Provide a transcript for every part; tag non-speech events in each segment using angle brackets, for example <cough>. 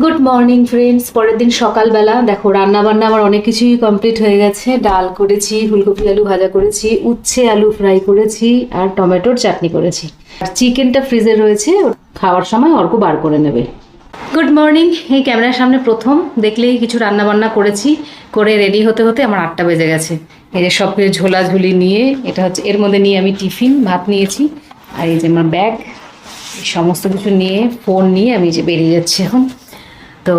Good morning friends পরের দিন সকালবেলা, দেখো রান্না বান্না আমার অনেক কিছুই কমপ্লিট হয়ে গেছে। ডাল করেছি, ফুলকপি আলু ভাজা করেছি, উচ্ছে আলু ফ্রাই করেছি, আর টমেটোর চাটনি করেছি। আর চিকেনটা ফ্রিজে রয়েছে, খাওয়ার সময় অল্প বার করে নেবে। গুড মর্নিং এই ক্যামেরার সামনে প্রথম, দেখলেই কিছু রান্না বান্না করেছি। করে রেডি হতে হতে আমার আটটা বেজে গেছে। এই যে সব কিছু ঝোলাঝুলি নিয়ে, এটা হচ্ছে, এর মধ্যে নিয়ে আমি টিফিন, ভাত নিয়েছি। আর এই যে আমার ব্যাগ সমস্ত কিছু নিয়ে ফোন নিয়ে আমি যে বেরিয়ে যাচ্ছি এখন। তো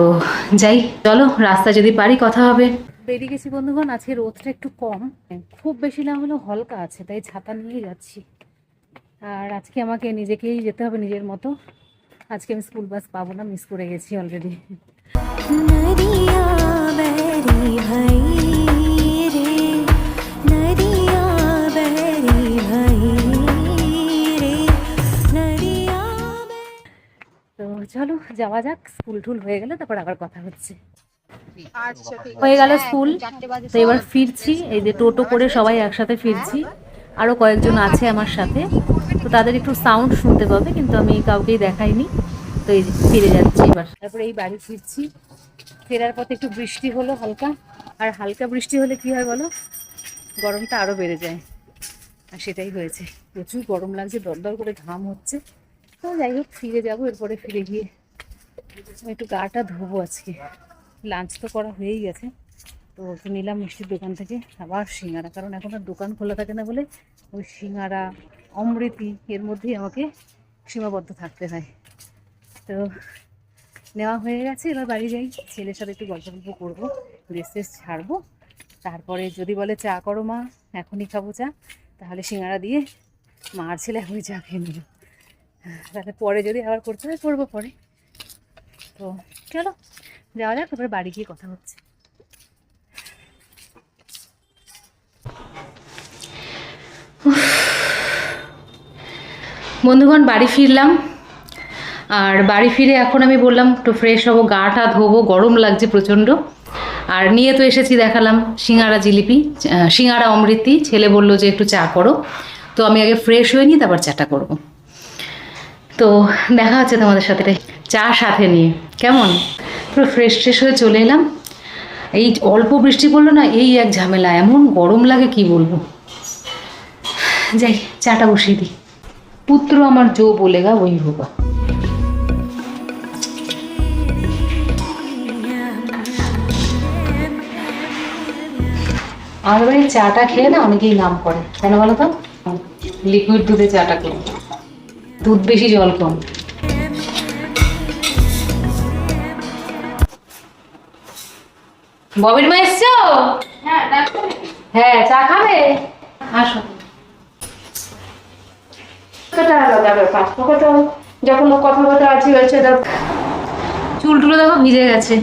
যাই চলো রাস্তা যদি পারি কথা হবে। বেরিয়ে গেছি বন্ধুগণ আজকে রোদটা একটু কম। খুব বেশি না হলেও হালকা আছে তাই ছাতা নিয়ে যাচ্ছি। আর আজকে আমাকে নিজেকেই যেতে হবে নিজের মতো। আজকে আমি স্কুল বাস পাবো না মিস করে গেছি অলরেডি চলো যাওয়া যাক স্কুল টুল হয়ে গেলে তারপর আবার কথা হচ্ছে। আচ্ছা হয়ে গেল স্কুল তো এবার ফিরছি এই যে টোটো করে সবাই একসাথে ফিরছি। আরও কয়েকজন আছে আমার সাথে তো তাদের একটু সাউন্ড শুনতে পাবে কিন্তু আমি কাউকেই দেখাইনি। তো এই ফিরে যাচ্ছি এবার। তারপরে এই বাড়ি ফিরছি। ফেরার পথে একটু বৃষ্টি হলো হালকা। আর হালকা বৃষ্টি হলে কি হয় বলো? গরমটা আরও বেড়ে যায়। আর সেটাই হয়েছে। প্রচুর গরম লাগছে দরদর করে ঘাম হচ্ছে। তো যাই হোক, ফিরে যাব এরপরে ফিরে গিয়ে। একটু গাটা ধোবো আজকে। লাঞ্চ তো করা হয়েই গেছে। তো একটু নিলাম মিষ্টির দোকান থেকে। আবার সিঙ্গারা, কারণ এখন আর দোকান খোলা থাকে না বলে ওই সিঙ্গারা, অমৃতি, এর মধ্যেই আমাকে সীমাবদ্ধ থাকতে হয়। তো নেওয়া হয়ে গেছে, এবার বাড়ি যাই। ছেলের সাথে একটু গল্প গল্প করব ড্রেস ছাড়বো। তারপরে যদি বলে চা করো মা, এখনই খাব চা, তাহলে সিঙ্গারা দিয়ে মার ছেলে এখনই চা খেয়ে নেব তাহলে পরে যদি আবার করতে হয়, করব পরে। তো চলো, যাওয়া যাক তারপরে বাড়ি গিয়ে কথা হচ্ছে। বন্ধুগণ, বাড়ি ফিরলাম। আর বাড়ি ফিরে এখন আমি বললাম, একটু ফ্রেশ হব গাটা ধোবো, গরম লাগছে প্রচণ্ড। আর নিয়ে তো এসেছি, দেখালাম, সিঙ্গারা জিলিপি সিঙ্গারা অমৃতি। ছেলে বলল যে, একটু চা করো। তো আমি আগে ফ্রেশ হয়ে নিই তারপর চাটা করব। তো দেখা হচ্ছে তোমাদের সাথে চা সাথে নিয়ে। কেমন? পুরো ফ্রেশ ফ্রেশ হয়ে চলে এলাম। এই অল্প বৃষ্টি পড়ল না, এই এক ঝামেলা, এমন গরম লাগে কি বলব? যাই, চাটা বসিয়ে দিই। পুত্র আমার জো বলে গা ওই হোগা আমাদের চাটা খেয়ে না অনেকেই নাম করে। কেন বলো তো? লিকুইড দুধে চাটা খেয়ে দুধ বেশি জল কম। ববির মা এসছো? হ্যাঁ চা খাবে? আসো। কথা যখন আছে হয়েছে চুল টুলো দেখো ভিজে গেছে।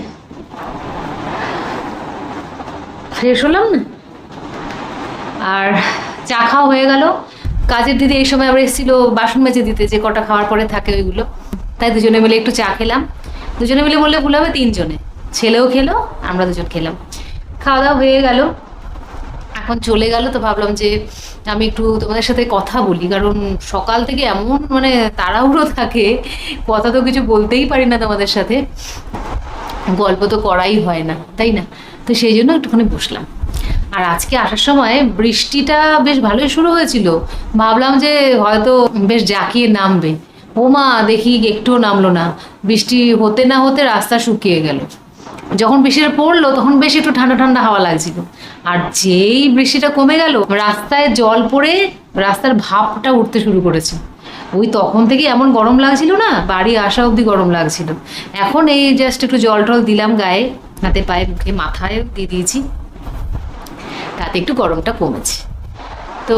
ফ্রেশ হলাম না? আর চা খাওয়া হয়ে গেল। কাজের দিদি এই সময় আবার এসেছিল, বাসন মেজে দিতে, যে কটা খাওয়ার পরে থাকে ওইগুলো। তাই দুজনে মিলে একটু চা খেলাম। দুজনে মিলে বললে, ভুল হবে তিনজনে। ছেলেও খেলো, আমরা দুজন খেলাম। খাওয়া দাওয়া হয়ে গেল। এখন চলে গেল তো ভাবলাম যে আমি একটু তোমাদের সাথে কথা বলি, কারণ সকাল থেকে এমন মানে তাড়াহুড়ো থাকে, কথা তো কিছু বলতেই পারি না তোমাদের সাথে। গল্প তো করাই হয় না, তাই না? তো সেই জন্য একটুখানি বসলাম। আর আজকে আসার সময় বৃষ্টিটা বেশ ভালোই শুরু হয়েছিল। ভাবলাম যে হয়তো বেশ জাকিয়ে নামবে। ও মা দেখি একটুও নামলো না। বৃষ্টি হতে না হতে রাস্তা শুকিয়ে গেল। যখন বৃষ্টিটা পড়ল, তখন বেশ একটু ঠান্ডা ঠান্ডা হাওয়া লাগছিল। আর যেই বৃষ্টিটা কমে গেল, রাস্তায় জল পড়ে রাস্তার ভাপটা উঠতে শুরু করেছে। ওই তখন থেকে এমন গরম লাগছিল না, বাড়ি আসা অবধি গরম লাগছিল। এখন এই জাস্ট একটু জল টল দিলাম গায়ে, হাতে পায়ে মুখে মাথায় দিয়ে দিয়েছি। তাতে একটু গরমটা কমেছে। তো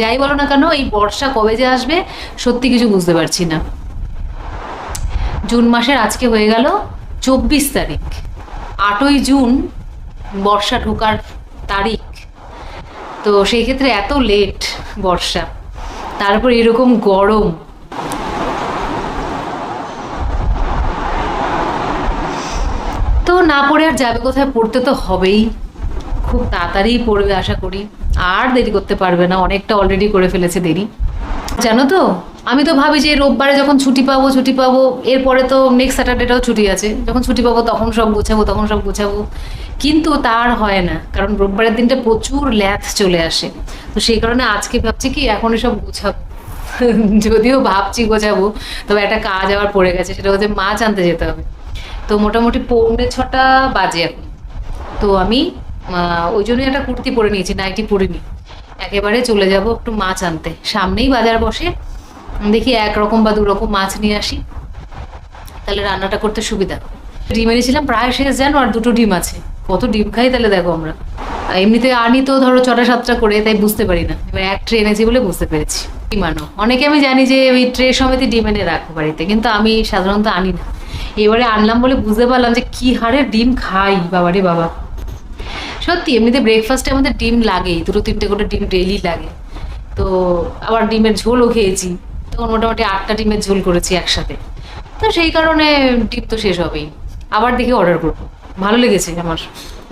যাই বলো না কেন, এই বর্ষা কবে যে আসবে, সত্যি কিছু বুঝতে পারছি না। জুন মাসের আজকে হয়ে গেল চব্বিশ তারিখ। আটই জুন বর্ষা ঢোকার তারিখ। তো সেই ক্ষেত্রে এত লেট বর্ষা। তারপর এরকম গরম। তো না পড়ে আর যাবে কোথায়, পড়তে তো হবেই। খুব তাড়াতাড়ি পড়বে, আশা করি। আর দেরি করতে পারবে না, অনেকটা অলরেডি করে ফেলেছে দেরি। জানো তো, আমি তো ভাবি যে রোববারে যখন ছুটি পাবো ছুটি পাবো, এরপরে তো নেক্সট স্যাটারডেটাও ছুটি আছে। যখন ছুটি পাবো, তখন সব গোছাবো, তখন সব গোছাবো। কিন্তু তার হয় না, কারণ রোববারের দিনটা প্রচুর ল্যাথ চলে আসে। তো সেই কারণে আজকে ভাবছি কি, এখনই সব গোছাবো। <laughs> যদিও ভাবছি গোছাবো, তবে একটা কাজ আবার পড়ে গেছে, সেটা হচ্ছে মাছ আনতে যেতে হবে। তো মোটামুটি পৌনে ছটা বাজে এখন। তো আমি ওই জন্যই একটা কুর্তি পরে নিয়েছি নাইটি পরিনি। একেবারে চলে যাব একটু মাছ আনতে। সামনেই বাজার বসে। দেখি একরকম বা দুরকম মাছ নিয়ে আসি। তাহলে রান্নাটা করতে সুবিধা। ডিম এনেছিলাম, প্রায় শেষ জানো, আর দুটো ডিম আছে। কত ডিম খাই তাহলে দেখো আমরা। এমনিতে আনি তো ধরো ছটা সাতটা করে, তাই বুঝতে পারি না। এবার এক ট্রে এনেছি বলে বুঝতে পেরেছি। ডিম আনো অনেকে আমি জানি যে ওই ট্রে সমেতই ডিম এনে রাখো বাড়িতে, কিন্তু আমি সাধারণত আনি না। এবারে আনলাম বলে বুঝতে পারলাম যে কি হারে ডিম খাই, বাবারে বাবা। সত্যি, এমনিতে ব্রেকফাস্টে আমাদের ডিম লাগেই, দুটো তিনটে করে ডিম ডেইলি লাগে। তো আবার ডিমের ঝোলও খেয়েছি। তখন মোটামুটি আটটা ডিমের ঝোল করেছি একসাথে। তো সেই কারণে ডিম তো শেষ হবেই। আবার দেখে অর্ডার করব। ভালো লেগেছে আমার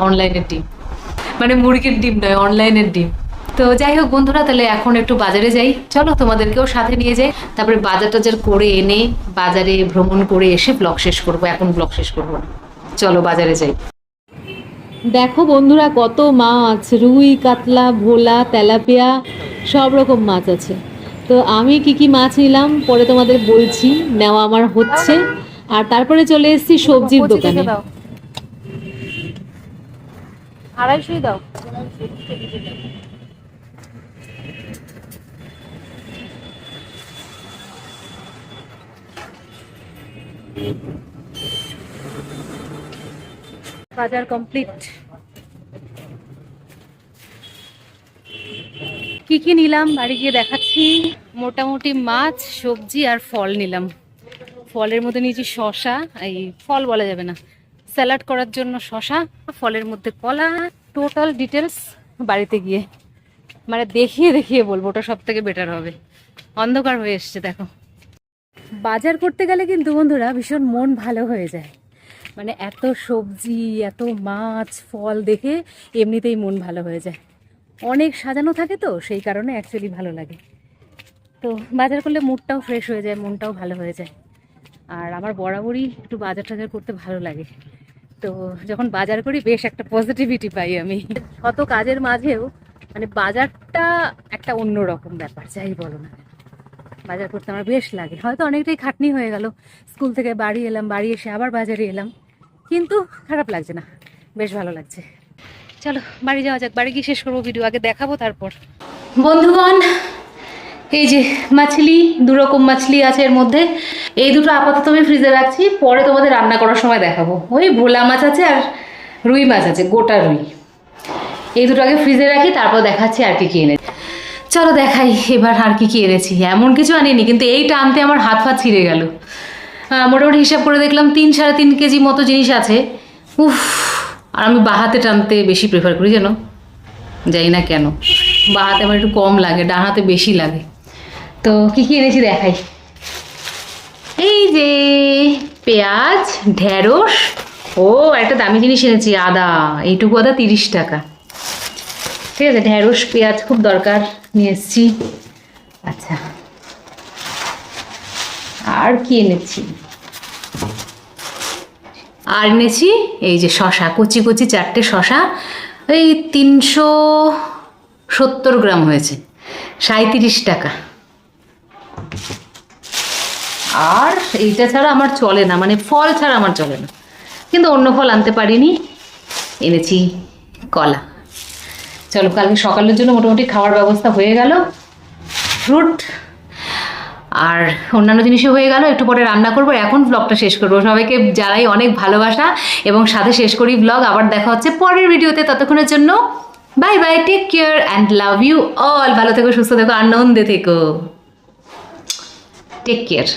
অনলাইনের ডিম। মানে মুরগির ডিম নয় অনলাইনের ডিম। তো যাই হোক বন্ধুরা, তাহলে এখন একটু বাজারে যাই। চলো, তোমাদেরকেও সাথে নিয়ে যাই। তারপরে বাজার টাজার করে এনে বাজারে ভ্রমণ করে এসে ব্লগ শেষ করব। এখন ব্লগ শেষ করব না। চলো বাজারে যাই। দেখো বন্ধুরা কত মাছ রুই কাতলা ভোলা তেলাপিয়া সব রকম মাছ আছে। তো আমি কি কি মাছ নিলাম পরে তোমাদের বলছি নেওয়া আমার হচ্ছে। আর তারপরে চলে এসেছি সবজির দোকানে। আড়াইশোই দাও। বাজার কমপ্লিট কি কি নিলাম? বাড়ি গিয়ে দেখাচ্ছি। মোটামুটি মাছ, সবজি আর ফল নিলাম। ফলের মধ্যে নিয়েছি শশা। এই ফল বলা যাবে না। স্যালাড করার জন্য শশা, ফলের মধ্যে কলা। টোটাল ডিটেলস বাড়িতে গিয়ে। মানে দেখিয়ে দেখিয়ে বলব, ওটা সব থেকে বেটার হবে। অন্ধকার হয়ে এসছে, দেখো। বাজার করতে গেলে কিন্তু বন্ধুরা ভীষণ মন ভালো হয়ে যায়। মানে এত সবজি, এত মাছ, ফল দেখে এমনিতেই মন ভালো হয়ে যায়। অনেক সাজানো থাকে তো, সেই কারণে অ্যাকচুয়ালি ভালো লাগে। তো বাজার করলে মুডটাও ফ্রেশ হয়ে যায়, মনটাও ভালো হয়ে যায়। আর আমার বরাবরই একটু বাজার টাজার করতে ভালো লাগে। তো যখন বাজার করি, বেশ একটা পজিটিভিটি পাই আমি। কত কাজের মাঝেও মানে বাজারটা একটা অন্য রকম ব্যাপার, যাই বলো না। বাজার করতে আমার বেশ লাগে। হয়তো অনেকটাই খাটনি হয়ে গেল। স্কুল থেকে বাড়ি এলাম, বাড়ি এসে আবার বাজারে এলাম। কিন্তু খারাপ লাগছে না। বেশ ভালো লাগছে। চলো, বাড়ি যাওয়া যাক। বাড়ি গিয়ে শেষ করব ভিডিও। আগে দেখাবো তারপর। বন্ধুগণ, এই যে মাছলি দু রকম মাছলি আছে এর মধ্যে। এই দুটো আপাতত আমি ফ্রিজে রাখছি। পরে তোমাদের রান্না করার সময় দেখাবো। ওই ভোলা মাছ আছে আর রুই মাছ আছে, গোটা রুই। এই দুটো আগে ফ্রিজে রাখি, তারপর দেখাচ্ছি আর কি কি চলো দেখাই এবার আর কি কি এনেছি। এমন কিছু আনিনি, কিন্তু এইটা আনতে আমার হাত ফাত ছিঁড়ে গেল। মোটামুটি হিসাব করে দেখলাম তিন সাড়ে তিন কেজি মতো জিনিস আছে। উফ, আর আমি বাহাতে টানতে বেশি প্রেফার করি জানো জানি না কেন। বা হাতে আমার একটু কম লাগে, ডান হাতে বেশি লাগে। তো কি কি এনেছি দেখাই। এই যে পেঁয়াজ, ঢেঁড়স, ও, একটা দামি জিনিস এনেছি, আদা। এইটুকু আদা তিরিশ টাকা। ঠিক আছে, ঢেঁড়স, পেঁয়াজ খুব দরকার। নিয়ে এসছি। আচ্ছা। আর কি এনেছি? আর এনেছি এই যে শশা, কচি কচি চারটে শশা। এই তিনশো সত্তর গ্রাম হয়েছে। সাঁত্রিশ টাকা। আর এইটা ছাড়া আমার চলে না মানে ফল ছাড়া আমার চলে না। কিন্তু অন্য ফল আনতে পারিনি। এনেছি কলা। চলো, কালকে সকালের জন্য মোটামুটি খাওয়ার ব্যবস্থা হয়ে গেল। ফ্রুট আর অন্যান্য জিনিসও হয়ে গেল, একটু পরে রান্না করব। এখন ব্লগটা শেষ করব। সবাইকে জানাই অনেক ভালোবাসা এবং সাথে শেষ করি ব্লগ আবার দেখা হচ্ছে পরের ভিডিওতে। ততক্ষণের জন্য bye bye take care and love you all ভালো থেকো, সুস্থ থেকো আনন্দে থেকো। Take care